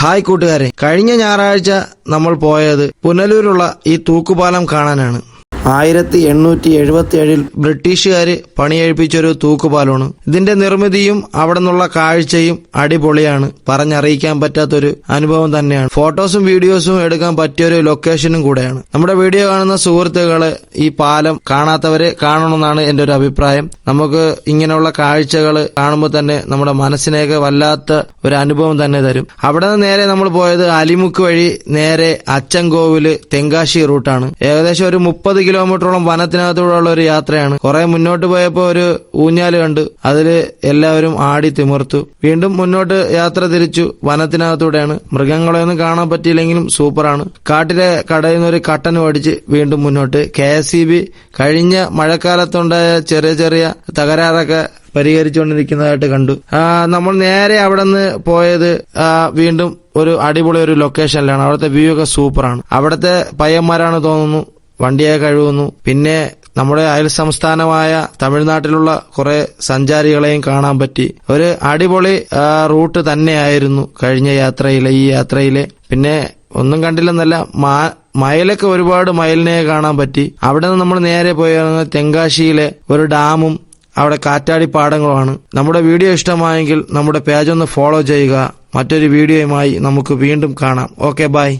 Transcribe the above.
Hi കൂട്ടുകാരെ കഴിഞ്ഞ ഞായറാഴ്ച നമ്മൾ പോയത് പുനലൂരുള്ള ഈ തൂക്കുപാലം കാണാനാണ്. ആയിരത്തി എണ്ണൂറ്റി എഴുപത്തി ഏഴിൽ ബ്രിട്ടീഷുകാർ പണിയെഴുപ്പിച്ചൊരു തൂക്കുപാലമാണ് ഇതിന്റെ നിർമ്മിതിയും അവിടെ നിന്നുള്ള കാഴ്ചയും അടിപൊളിയാണ്. പറഞ്ഞറിയിക്കാൻ പറ്റാത്തൊരു അനുഭവം തന്നെയാണ്. ഫോട്ടോസും വീഡിയോസും എടുക്കാൻ പറ്റിയൊരു ലൊക്കേഷനും കൂടെയാണ്. നമ്മുടെ വീഡിയോ കാണുന്ന സുഹൃത്തുക്കൾ ഈ പാലം കാണാത്തവരെ കാണണമെന്നാണ് എന്റെ ഒരു അഭിപ്രായം. നമുക്ക് ഇങ്ങനെയുള്ള കാഴ്ചകൾ കാണുമ്പോൾ തന്നെ നമ്മുടെ മനസ്സിനെയൊക്കെ വല്ലാത്ത ഒരു അനുഭവം തന്നെ തരും. അവിടെ നിന്ന് നേരെ നമ്മൾ പോയത് അലിമുക്ക് വഴി നേരെ അച്ചൻകോവിൽ തെങ്കാശി റൂട്ടാണ്. ഏകദേശം ഒരു മുപ്പത് കിലോമീറ്ററോളം വനത്തിനകത്തൂടെയുള്ള ഒരു യാത്രയാണ്. കുറെ മുന്നോട്ട് പോയപ്പോ ഒരു ഊഞ്ഞാൽ കണ്ടു അതിൽ എല്ലാവരും ആടി തിമിർത്തു. വീണ്ടും മുന്നോട്ട് യാത്ര തിരിച്ചു വനത്തിനകത്തൂടെയാണ്. മൃഗങ്ങളെയൊന്നും കാണാൻ പറ്റിയില്ലെങ്കിലും സൂപ്പറാണ്. കാട്ടിലെ കടയിൽ നിന്ന് ഒരു കട്ടൻ മേടിച്ച് വീണ്ടും മുന്നോട്ട്. കെ കഴിഞ്ഞ മഴക്കാലത്തുണ്ടായ ചെറിയ ചെറിയ തകരാറൊക്കെ പരിഹരിച്ചുകൊണ്ടിരിക്കുന്നതായിട്ട് കണ്ടു. നമ്മൾ നേരെ അവിടെ നിന്ന് പോയത് വീണ്ടും ഒരു അടിപൊളി ഒരു ലൊക്കേഷനിലാണ് അവിടുത്തെ വ്യൂ ഒക്കെ സൂപ്പറാണ്. അവിടുത്തെ പയ്യന്മാരാണ് തോന്നുന്നു വണ്ടിയെ കഴുകുന്നു. പിന്നെ നമ്മുടെ അയൽ സംസ്ഥാനമായ തമിഴ്നാട്ടിലുള്ള കുറെ സഞ്ചാരികളെയും കാണാൻ പറ്റി. ഒരു അടിപൊളി റൂട്ട് തന്നെയായിരുന്നു കഴിഞ്ഞ യാത്രയിലെ ഈ യാത്രയിലെ. പിന്നെ ഒന്നും കണ്ടില്ലെന്നല്ല മയിലൊക്കെ ഒരുപാട് മയലിനെ കാണാൻ പറ്റി. അവിടെ നിന്ന് നമ്മൾ നേരെ പോയിരുന്ന തെങ്കാശിയിലെ ഒരു ഡാമും അവിടെ കാറ്റാടി പാടങ്ങളുമാണ് നമ്മുടെ വീഡിയോ ഇഷ്ടമായെങ്കിൽ നമ്മുടെ പേജ് ഒന്ന് ഫോളോ ചെയ്യുക. മറ്റൊരു വീഡിയോയുമായി നമുക്ക് വീണ്ടും കാണാം. Okay bye.